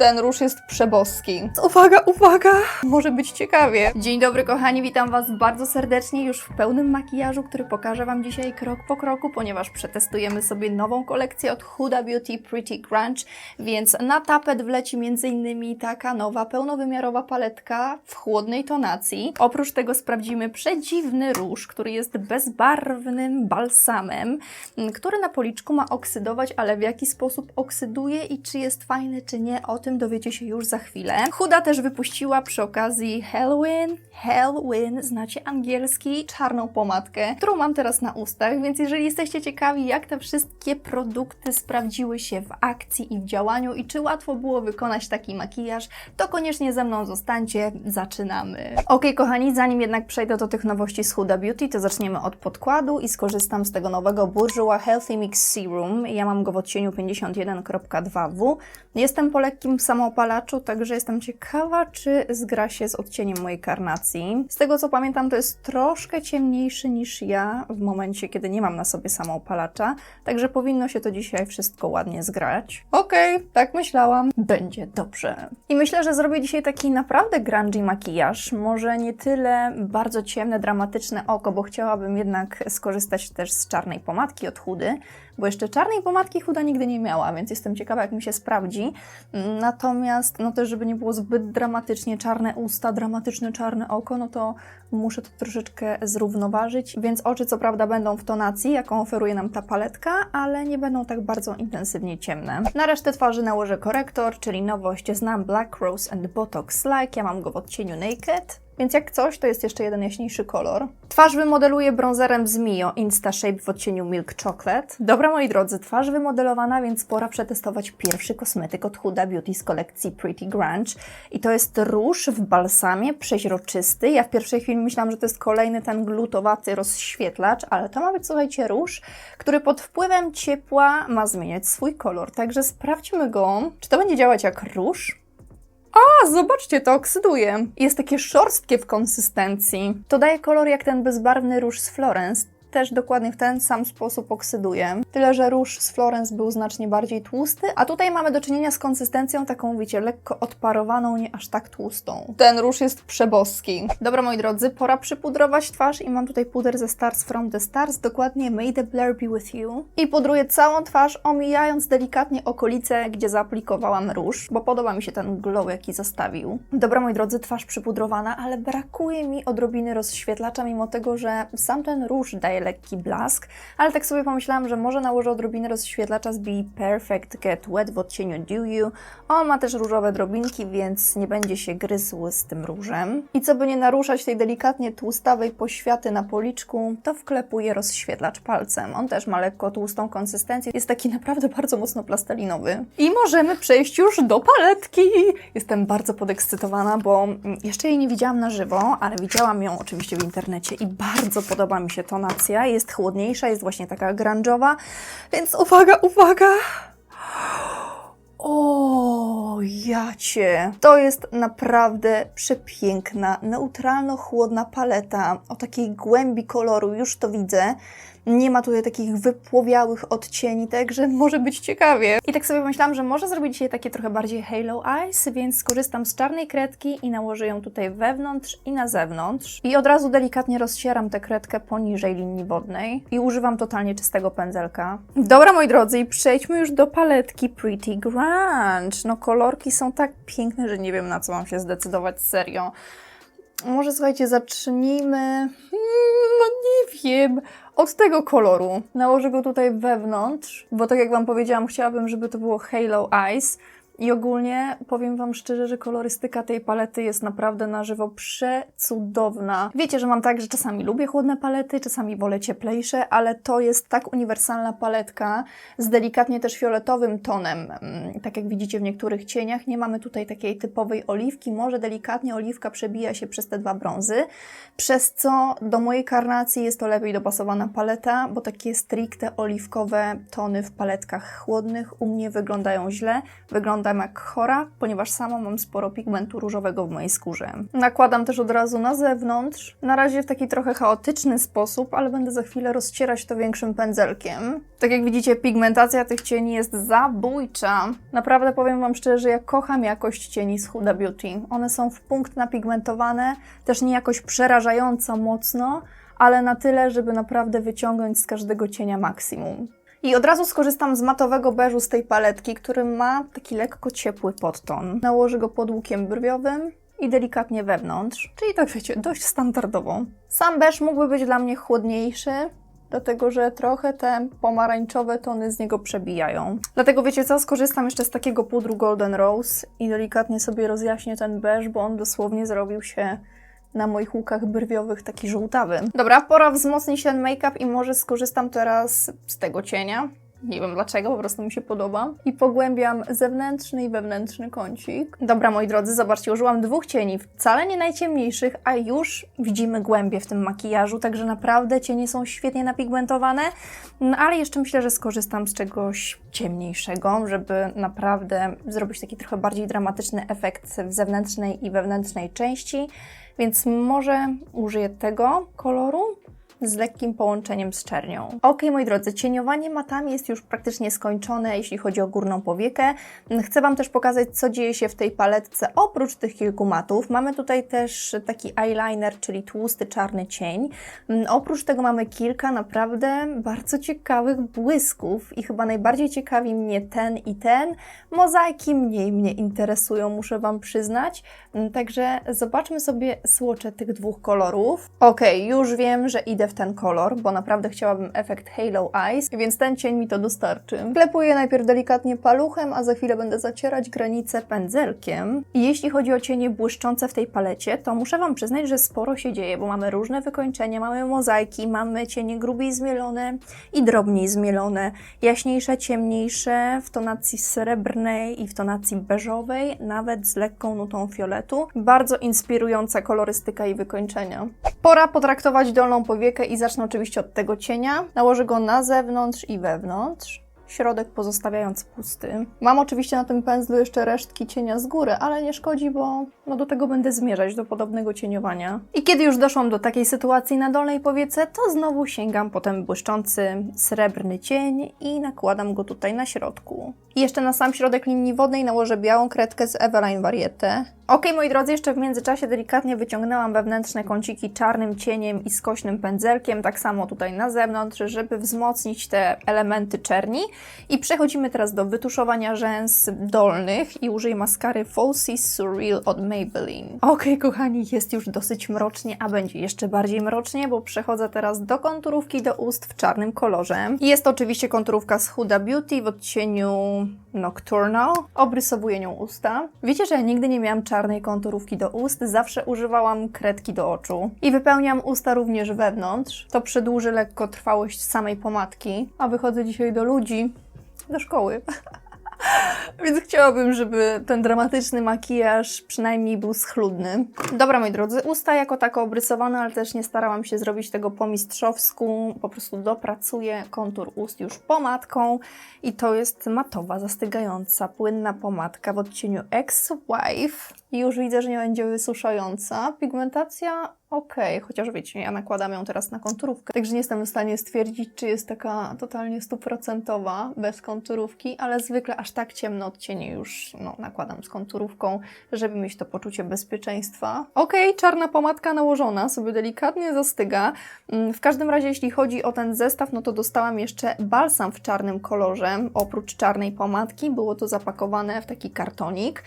Ten róż jest przeboski. Uwaga, uwaga! Może być ciekawie. Dzień dobry kochani, witam Was bardzo serdecznie już w pełnym makijażu, który pokażę Wam dzisiaj krok po kroku, ponieważ przetestujemy sobie nową kolekcję od Huda Beauty Pretty Grunge, więc na tapet wleci m.in. taka nowa, pełnowymiarowa paletka w chłodnej tonacji. Oprócz tego sprawdzimy przedziwny róż, który jest bezbarwnym balsamem, m, który na policzku ma oksydować, ale w jaki sposób oksyduje i czy jest fajny, czy nie, o tym dowiecie się już za chwilę. Huda też wypuściła przy okazji Halloween, Halloween, znacie angielski, czarną pomadkę, którą mam teraz na ustach, więc jeżeli jesteście ciekawi, jak te wszystkie produkty sprawdziły się w akcji i w działaniu i czy łatwo było wykonać taki makijaż, to koniecznie ze mną zostańcie, zaczynamy. Ok, kochani, zanim jednak przejdę do tych nowości z Huda Beauty, to zaczniemy od podkładu i skorzystam z tego nowego Bourjois Healthy Mix Serum. Ja mam go w odcieniu 51.2W. Jestem po lekkim samoopalaczu, także jestem ciekawa, czy zgra się z odcieniem mojej karnacji. Z tego co pamiętam, to jest troszkę ciemniejszy niż ja w momencie, kiedy nie mam na sobie samoopalacza, także powinno się to dzisiaj wszystko ładnie zgrać. Okej, tak myślałam. Będzie dobrze. I myślę, że zrobię dzisiaj taki naprawdę grungy makijaż. Może nie tyle bardzo ciemne, dramatyczne oko, bo chciałabym jednak skorzystać też z czarnej pomadki od Hudy, bo jeszcze czarnej pomadki Huda nigdy nie miała, więc jestem ciekawa, jak mi się sprawdzi. Natomiast, no też, żeby nie było zbyt dramatycznie czarne usta, dramatyczne czarne oko, no to muszę to troszeczkę zrównoważyć, więc oczy co prawda będą w tonacji, jaką oferuje nam ta paletka, ale nie będą tak bardzo intensywnie ciemne. Na resztę twarzy nałożę korektor, czyli nowość znam Black Rose and Botox Like, ja mam go w odcieniu Naked. Więc jak coś, to jest jeszcze jeden jaśniejszy kolor. Twarz wymodeluję bronzerem z Mio Insta Shape w odcieniu Milk Chocolate. Dobra, moi drodzy, twarz wymodelowana, więc pora przetestować pierwszy kosmetyk od Huda Beauty z kolekcji Pretty Grunge. I to jest róż w balsamie, przeźroczysty. Ja w pierwszej chwili myślałam, że to jest kolejny ten glutowaty rozświetlacz, ale to ma być, słuchajcie, róż, który pod wpływem ciepła ma zmieniać swój kolor. Także sprawdźmy go, czy to będzie działać jak róż. A, zobaczcie, to oksyduje. Jest takie szorstkie w konsystencji. To daje kolor jak ten bezbarwny róż z Florence. Też dokładnie w ten sam sposób oksyduje. Tyle, że róż z Florence był znacznie bardziej tłusty, a tutaj mamy do czynienia z konsystencją taką, wiecie, lekko odparowaną, nie aż tak tłustą. Ten róż jest przeboski. Dobra, moi drodzy, pora przypudrować twarz i mam tutaj puder ze Stars from the Stars, dokładnie May the Blur be with you. I pudruję całą twarz, omijając delikatnie okolice, gdzie zaaplikowałam róż, bo podoba mi się ten glow, jaki zostawił. Dobra, moi drodzy, twarz przypudrowana, ale brakuje mi odrobiny rozświetlacza, mimo tego, że sam ten róż daje lekki blask, ale tak sobie pomyślałam, że może nałożę odrobinę rozświetlacza z Be Perfect Get Wet w odcieniu Dew You. On ma też różowe drobinki, więc nie będzie się gryzł z tym różem. I co by nie naruszać tej delikatnie tłustawej poświaty na policzku, to wklepuję rozświetlacz palcem. On też ma lekko tłustą konsystencję, jest taki naprawdę bardzo mocno plastelinowy. I możemy przejść już do paletki! Jestem bardzo podekscytowana, bo mm, jeszcze jej nie widziałam na żywo, ale widziałam ją oczywiście w internecie i bardzo podoba mi się tonacja. Jest chłodniejsza, jest właśnie taka grunge'owa, więc uwaga, uwaga! O, jacie! To jest naprawdę przepiękna, neutralno-chłodna paleta o takiej głębi koloru, już to widzę. Nie ma tutaj takich wypłowiałych odcieni, także może być ciekawie. I tak sobie myślałam, że może zrobić dzisiaj takie trochę bardziej halo eyes, więc skorzystam z czarnej kredki i nałożę ją tutaj wewnątrz i na zewnątrz. I od razu delikatnie rozcieram tę kredkę poniżej linii wodnej i używam totalnie czystego pędzelka. Dobra, moi drodzy, i przejdźmy już do paletki Pretty Grunge. No kolorki są tak piękne, że nie wiem na co mam się zdecydować serio. Może słuchajcie, zacznijmy. Hmm, no nie wiem. Od tego koloru. Nałożę go tutaj wewnątrz, bo tak jak Wam powiedziałam, chciałabym, żeby to było Halo Eyes. I ogólnie powiem Wam szczerze, że kolorystyka tej palety jest naprawdę na żywo przecudowna. Wiecie, że mam tak, że czasami lubię chłodne palety, czasami wolę cieplejsze, ale to jest tak uniwersalna paletka z delikatnie też fioletowym tonem. Mm, Tak jak widzicie w niektórych cieniach, nie mamy tutaj takiej typowej oliwki, może delikatnie oliwka przebija się przez te dwa brązy, przez co do mojej karnacji jest to lepiej dopasowana paleta, bo takie stricte oliwkowe tony w paletkach chłodnych u mnie wyglądają źle, wyglądają jak chora, ponieważ sama mam sporo pigmentu różowego w mojej skórze. Nakładam też od razu na zewnątrz, na razie w taki trochę chaotyczny sposób, ale będę za chwilę rozcierać to większym pędzelkiem. Tak jak widzicie, pigmentacja tych cieni jest zabójcza. Naprawdę powiem Wam szczerze, ja kocham jakość cieni z Huda Beauty. One są w punkt napigmentowane, też nie jakoś przerażająco mocno, ale na tyle, żeby naprawdę wyciągnąć z każdego cienia maksimum. I od razu skorzystam z matowego beżu z tej paletki, który ma taki lekko ciepły podton. Nałożę go pod łukiem brwiowym i delikatnie wewnątrz, czyli tak wiecie, dość standardowo. Sam beż mógłby być dla mnie chłodniejszy, dlatego że trochę te pomarańczowe tony z niego przebijają. Dlatego wiecie co, skorzystam jeszcze z takiego pudru Golden Rose i delikatnie sobie rozjaśnię ten beż, bo on dosłownie zrobił się na moich łukach brwiowych taki żółtawy. Dobra, pora wzmocnić ten make-up i może skorzystam teraz z tego cienia. Nie wiem dlaczego, po prostu mi się podoba. I pogłębiam zewnętrzny i wewnętrzny kącik. Dobra, moi drodzy, zobaczcie, użyłam dwóch cieni, wcale nie najciemniejszych, a już widzimy głębie w tym makijażu, także naprawdę cienie są świetnie napigmentowane. No, ale jeszcze myślę, że skorzystam z czegoś ciemniejszego, żeby naprawdę zrobić taki trochę bardziej dramatyczny efekt w zewnętrznej i wewnętrznej części. Więc może użyję tego koloru z lekkim połączeniem z czernią. Ok, moi drodzy, cieniowanie matami jest już praktycznie skończone, jeśli chodzi o górną powiekę. Chcę Wam też pokazać, co dzieje się w tej paletce oprócz tych kilku matów. Mamy tutaj też taki eyeliner, czyli tłusty czarny cień. Mm, Oprócz tego mamy kilka naprawdę bardzo ciekawych błysków i chyba najbardziej ciekawi mnie ten i ten. Mozaiki mniej mnie interesują, muszę Wam przyznać. Mm, Także zobaczmy sobie słocze tych dwóch kolorów. Ok, już wiem, że idę w ten kolor, bo naprawdę chciałabym efekt Halo Eyes, więc ten cień mi to dostarczy. Klepuję najpierw delikatnie paluchem, a za chwilę będę zacierać granice pędzelkiem. I jeśli chodzi o cienie błyszczące w tej palecie, to muszę Wam przyznać, że sporo się dzieje, bo mamy różne wykończenia, mamy mozaiki, mamy cienie grubiej zmielone i drobniej zmielone, jaśniejsze, ciemniejsze, w tonacji srebrnej i w tonacji beżowej, nawet z lekką nutą fioletu. Bardzo inspirująca kolorystyka i wykończenia. Pora potraktować dolną powiekę i zacznę oczywiście od tego cienia. Nałożę go na zewnątrz i wewnątrz. Środek pozostawiając pusty. Mam oczywiście na tym pędzlu jeszcze resztki cienia z góry, ale nie szkodzi, bo no do tego będę zmierzać, do podobnego cieniowania. I kiedy już doszłam do takiej sytuacji na dolnej powiece, to znowu sięgam po ten błyszczący srebrny cień i nakładam go tutaj na środku. I jeszcze na sam środek linii wodnej nałożę białą kredkę z Eveline Variete. Ok, moi drodzy, jeszcze w międzyczasie delikatnie wyciągnęłam wewnętrzne kąciki czarnym cieniem i skośnym pędzelkiem, tak samo tutaj na zewnątrz, żeby wzmocnić te elementy czerni. I przechodzimy teraz do wytuszowania rzęs dolnych i użyję maskary Falsy Surreal od Maybelline. Ok, kochani, jest już dosyć mrocznie, a będzie jeszcze bardziej mrocznie, bo przechodzę teraz do konturówki do ust w czarnym kolorze. Jest to oczywiście konturówka z Huda Beauty w odcieniu Nocturnal. Obrysowuję nią usta. Wiecie, że ja nigdy nie miałam czarnej konturówki do ust, zawsze używałam kredki do oczu. I wypełniam usta również wewnątrz. To przedłuży lekko trwałość samej pomadki. A wychodzę dzisiaj do ludzi, do szkoły. Więc chciałabym, żeby ten dramatyczny makijaż przynajmniej był schludny. Dobra, moi drodzy, usta jako tako obrysowane, ale też nie starałam się zrobić tego po mistrzowsku. Po prostu dopracuję kontur ust już pomadką i to jest matowa, zastygająca, płynna pomadka w odcieniu Ex-Wife. I już widzę, że nie będzie wysuszająca. Pigmentacja ok, chociaż wiecie, ja nakładam ją teraz na konturówkę, także nie jestem w stanie stwierdzić, czy jest taka totalnie stuprocentowa bez konturówki, ale zwykle aż tak ciemno odcienie już no, nakładam z konturówką, żeby mieć to poczucie bezpieczeństwa. Ok, czarna pomadka nałożona, sobie delikatnie zastyga. Mm, W każdym razie, jeśli chodzi o ten zestaw, no to dostałam jeszcze balsam w czarnym kolorze, oprócz czarnej pomadki, było to zapakowane w taki kartonik.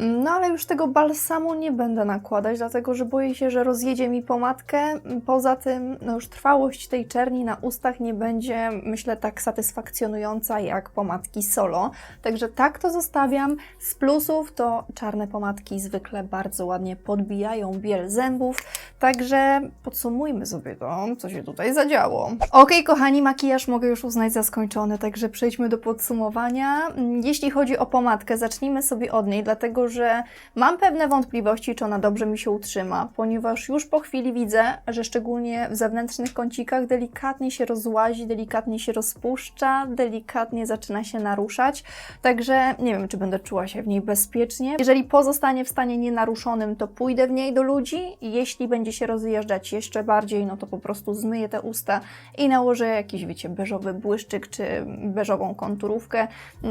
Mm, No ale już tego balsamu nie będę nakładać, dlatego że boję się, że rozjedzie mi pomadkę. Poza tym, no już trwałość tej czerni na ustach nie będzie, myślę, tak satysfakcjonująca jak pomadki solo. Także tak to zostawiam. Z plusów to czarne pomadki zwykle bardzo ładnie podbijają biel zębów. Także podsumujmy sobie to, co się tutaj zadziało. Ok, kochani, makijaż mogę już uznać za skończony, także przejdźmy do podsumowania. Jeśli chodzi o pomadkę, zacznijmy sobie od niej, dlatego że mam pewne wątpliwości, czy ona dobrze mi się utrzyma, ponieważ już po chwili widzę, że szczególnie w zewnętrznych kącikach delikatnie się rozłazi, delikatnie się rozpuszcza, delikatnie zaczyna się naruszać. Także nie wiem, czy będę czuła się w niej bezpiecznie. Jeżeli pozostanie w stanie nienaruszonym, to pójdę w niej do ludzi. Jeśli będzie się rozjeżdżać jeszcze bardziej, no to po prostu zmyję te usta i nałożę jakiś, wiecie, beżowy błyszczyk czy beżową konturówkę,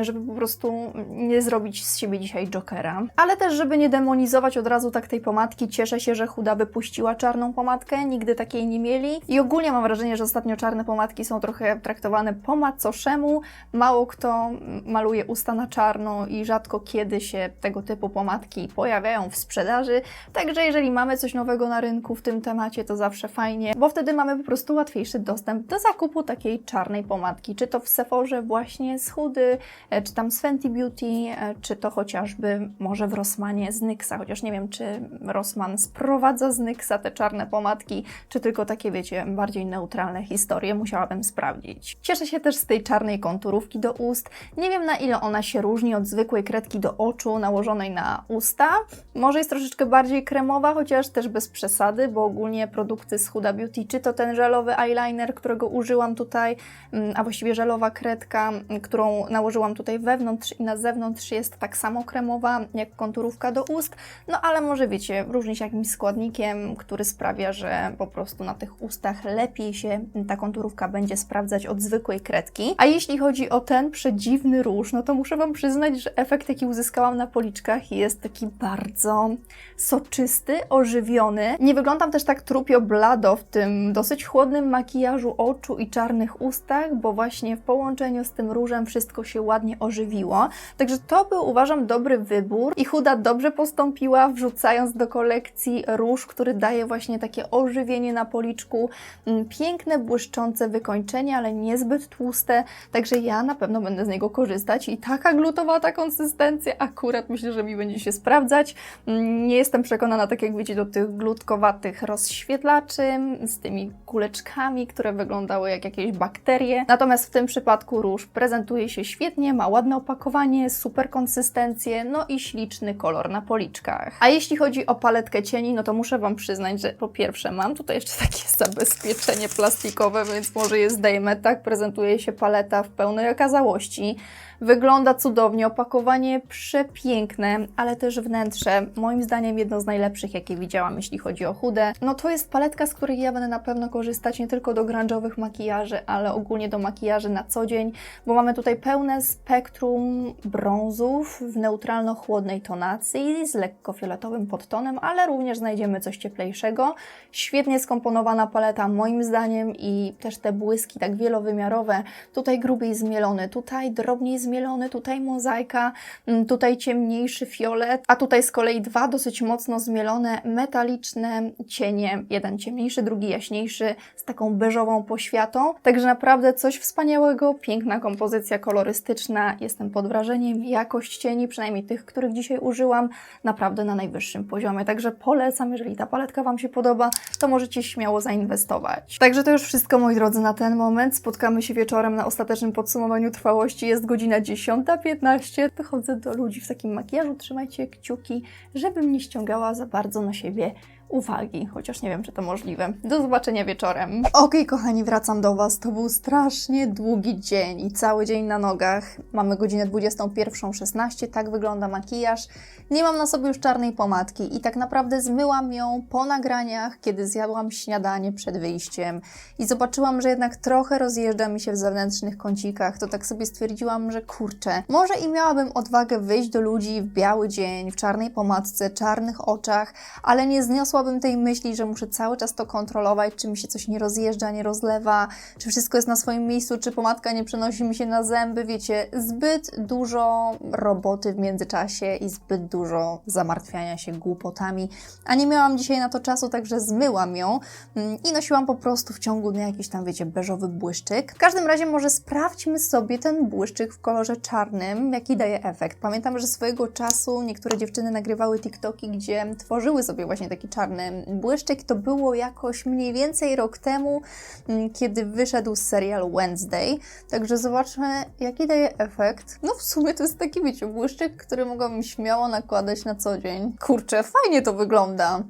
żeby po prostu nie zrobić z siebie dzisiaj jokera. Ale też, żeby nie demonizować od razu tak tej pomadki, cieszę się, że Huda wypuściła czarną pomadkę, nigdy takiej nie mieli. I ogólnie mam wrażenie, że ostatnio czarne pomadki są trochę traktowane po macoszemu. Mało kto maluje usta na czarno i rzadko kiedy się tego typu pomadki pojawiają w sprzedaży. Także jeżeli mamy coś nowego na rynku w tym temacie, to zawsze fajnie, bo wtedy mamy po prostu łatwiejszy dostęp do zakupu takiej czarnej pomadki. Czy to w Sephorze właśnie z Hudy, e, czy tam z Fenty Beauty, e, czy to chociażby może w Rossmanie z Nyxa, chociaż nie wiem, czy Rossmann sprowadza z Nyxa te czarne pomadki, czy tylko takie, wiecie, bardziej neutralne historie, musiałabym sprawdzić. Cieszę się też z tej czarnej konturówki do ust. Nie wiem na ile ona się różni od zwykłej kredki do oczu nałożonej na usta. Może jest troszeczkę bardziej kremowa, chociaż też bez przesady, bo ogólnie produkty z Huda Beauty, czy to ten żelowy eyeliner, którego użyłam tutaj, mm, a właściwie żelowa kredka, którą nałożyłam tutaj wewnątrz i na zewnątrz jest tak samo kremowa jak konturówka do ust, no ale może wiecie, różni się jakimś składnikiem, który sprawia, że po prostu na tych ustach lepiej się ta konturówka będzie sprawdzać od zwykłej kredki. A jeśli chodzi o ten przedziwny róż, no to muszę Wam przyznać, że efekt jaki uzyskałam na policzkach jest taki bardzo soczysty, ożywiony. Nie wyglądam też tak trupio blado w tym dosyć chłodnym makijażu oczu i czarnych ustach, bo właśnie w połączeniu z tym różem wszystko się ładnie ożywiło. Także to był uważam dobry wybór i Huda dobrze postąpiła wrzucając do kolekcji róż, który daje właśnie takie ożywienie na policzku, Mm, piękne, błyszczące wykończenie, ale niezbyt tłuste, także ja na pewno będę z niego korzystać i taka glutowata konsystencja akurat myślę, że mi będzie się sprawdzać. Mm, Nie jestem przekonana, tak jak wiecie, do tych glutkowatych rozświetlaczy z tymi kuleczkami, które wyglądały jak jakieś bakterie. Natomiast w tym przypadku róż prezentuje się świetnie, ma ładne opakowanie, super konsystencję, no i śliczny kolor policzkach. A jeśli chodzi o paletkę cieni, no to muszę Wam przyznać, że po pierwsze mam tutaj jeszcze takie zabezpieczenie plastikowe, więc może je zdejmę. Tak prezentuje się paleta w pełnej okazałości. Wygląda cudownie, opakowanie przepiękne, ale też wnętrze, moim zdaniem jedno z najlepszych, jakie widziałam, jeśli chodzi o chude. No to jest paletka, z której ja będę na pewno korzystać nie tylko do grunge'owych makijaży, ale ogólnie do makijaży na co dzień, bo mamy tutaj pełne spektrum brązów w neutralno-chłodnej tonacji z lekko fioletowym podtonem, ale również znajdziemy coś cieplejszego. Świetnie skomponowana paleta moim zdaniem i też te błyski tak wielowymiarowe. Tutaj grubiej zmielony, tutaj drobniej zmielony, tutaj mozaika, mm, tutaj ciemniejszy fiolet, a tutaj z kolei dwa dosyć mocno zmielone metaliczne cienie. Jeden ciemniejszy, drugi jaśniejszy, z taką beżową poświatą. Także naprawdę coś wspaniałego, piękna kompozycja kolorystyczna. Jestem pod wrażeniem. Jakość cieni, przynajmniej tych, których dzisiaj użyłam, naprawdę na najwyższym poziomie. Także polecam, jeżeli ta paletka Wam się podoba, to możecie śmiało zainwestować. Także to już wszystko, moi drodzy, na ten moment. Spotkamy się wieczorem na ostatecznym podsumowaniu trwałości. Jest godzina 10.15. Wychodzę do ludzi w takim makijażu. Trzymajcie kciuki, żebym nie ściągała za bardzo na siebie uwagi, chociaż nie wiem, czy to możliwe. Do zobaczenia wieczorem. Okej, kochani, wracam do Was. To był strasznie długi dzień i cały dzień na nogach. Mamy godzinę 21.16, tak wygląda makijaż. Nie mam na sobie już czarnej pomadki i tak naprawdę zmyłam ją po nagraniach, kiedy zjadłam śniadanie przed wyjściem i zobaczyłam, że jednak trochę rozjeżdża mi się w zewnętrznych kącikach, to tak sobie stwierdziłam, że kurczę, może i miałabym odwagę wyjść do ludzi w biały dzień, w czarnej pomadce, czarnych oczach, ale nie zniosłabym tej myśli, że muszę cały czas to kontrolować, czy mi się coś nie rozjeżdża, nie rozlewa, czy wszystko jest na swoim miejscu, czy pomadka nie przenosi mi się na zęby, wiecie, zbyt dużo roboty w międzyczasie i zbyt dużo zamartwiania się głupotami, a nie miałam dzisiaj na to czasu, także zmyłam ją mm, i nosiłam po prostu w ciągu dnia jakiś tam, wiecie, beżowy błyszczyk. W każdym razie może sprawdźmy sobie ten błyszczyk w kolorze czarnym, jaki daje efekt. Pamiętam, że swojego czasu niektóre dziewczyny nagrywały TikToki, gdzie tworzyły sobie właśnie taki czarny czarny błyszczyk. To było jakoś mniej więcej rok temu, mm, kiedy wyszedł serial Wednesday. Także zobaczmy, jaki daje efekt. No w sumie to jest taki, wiecie, błyszczyk, który mogłabym śmiało nakładać na co dzień. Kurczę, fajnie to wygląda.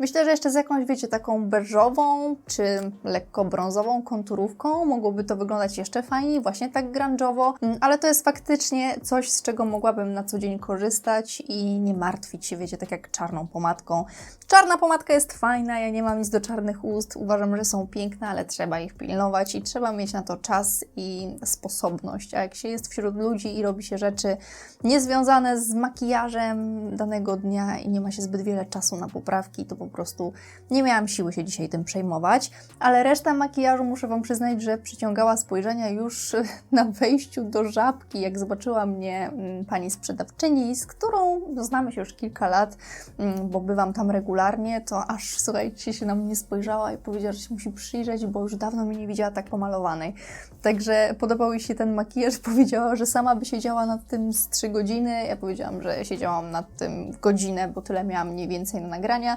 Myślę, że jeszcze z jakąś, wiecie, taką beżową czy lekko brązową konturówką mogłoby to wyglądać jeszcze fajniej, właśnie tak grunge'owo, Mm, ale to jest faktycznie coś, z czego mogłabym na co dzień korzystać i nie martwić się, wiecie, tak jak czarną pomadką. Czarna pomadka jest fajna, ja nie mam nic do czarnych ust, uważam, że są piękne, ale trzeba ich pilnować i trzeba mieć na to czas i sposobność. A jak się jest wśród ludzi i robi się rzeczy niezwiązane z makijażem danego dnia i nie ma się zbyt wiele czasu na poprawki, to po prostu nie miałam siły się dzisiaj tym przejmować. Ale reszta makijażu, muszę Wam przyznać, że przyciągała spojrzenia już na wejściu do żabki, jak zobaczyła mnie mm, pani sprzedawczyni, z którą znamy się już kilka lat, mm, bo bywam tam regularnie, to aż słuchajcie się na mnie spojrzała i powiedziała, że się musi przyjrzeć, bo już dawno mnie nie widziała tak pomalowanej. Także podobał jej się ten makijaż, powiedziała, że sama by siedziała nad tym z 3 godziny. Ja powiedziałam, że siedziałam nad tym godzinę, bo tyle miałam mniej więcej na nagrania.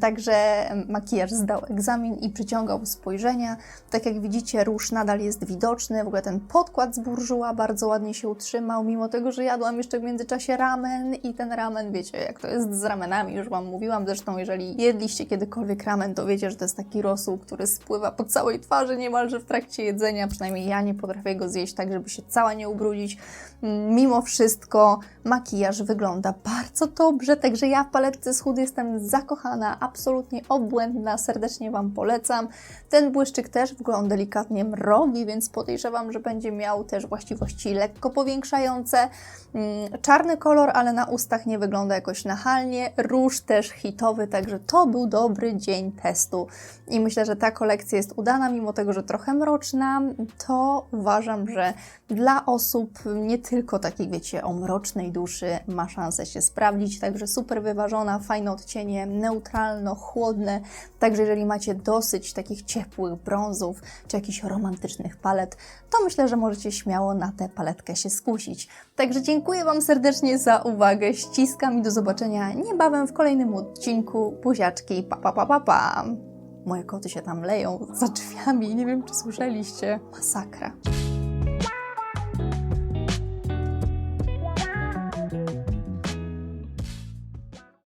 Także makijaż zdał egzamin i przyciągał spojrzenia. Tak jak widzicie, róż nadal jest widoczny. W ogóle ten podkład z burżuła bardzo ładnie się utrzymał, mimo tego, że jadłam jeszcze w międzyczasie ramen i ten ramen, wiecie, jak to jest z ramenami, już Wam mówiłam. Zresztą, jeżeli jedliście kiedykolwiek ramen, to wiecie, że to jest taki rosół, który spływa po całej twarzy niemalże w trakcie jedzenia. Przynajmniej ja nie potrafię go zjeść tak, żeby się cała nie ubrudzić. Mm, Mimo wszystko makijaż wygląda bardzo dobrze, także ja w paletce z jestem zakochana, absolutnie obłędna, serdecznie Wam polecam. Ten błyszczyk też w ogóle on delikatnie mrowi, więc podejrzewam, że będzie miał też właściwości lekko powiększające. Mm, Czarny kolor, ale na ustach nie wygląda jakoś nachalnie. Róż też hitowy, także to był dobry dzień testu. I myślę, że ta kolekcja jest udana, mimo tego, że trochę mroczna, to uważam, że dla osób nie tylko takich, wiecie, o mrocznej duszy ma szansę się sprawdzić, także super wyważona, fajne odcienie, neutralno-chłodne, także jeżeli macie dosyć takich ciepłych brązów, czy jakichś romantycznych palet, to myślę, że możecie śmiało na tę paletkę się skusić. Także dziękuję Wam serdecznie za uwagę, ściskam i do zobaczenia niebawem w kolejnym odcinku. Buziaczki, pa pa pa pa pa! Moje koty się tam leją za drzwiami, nie wiem czy słyszeliście. Masakra.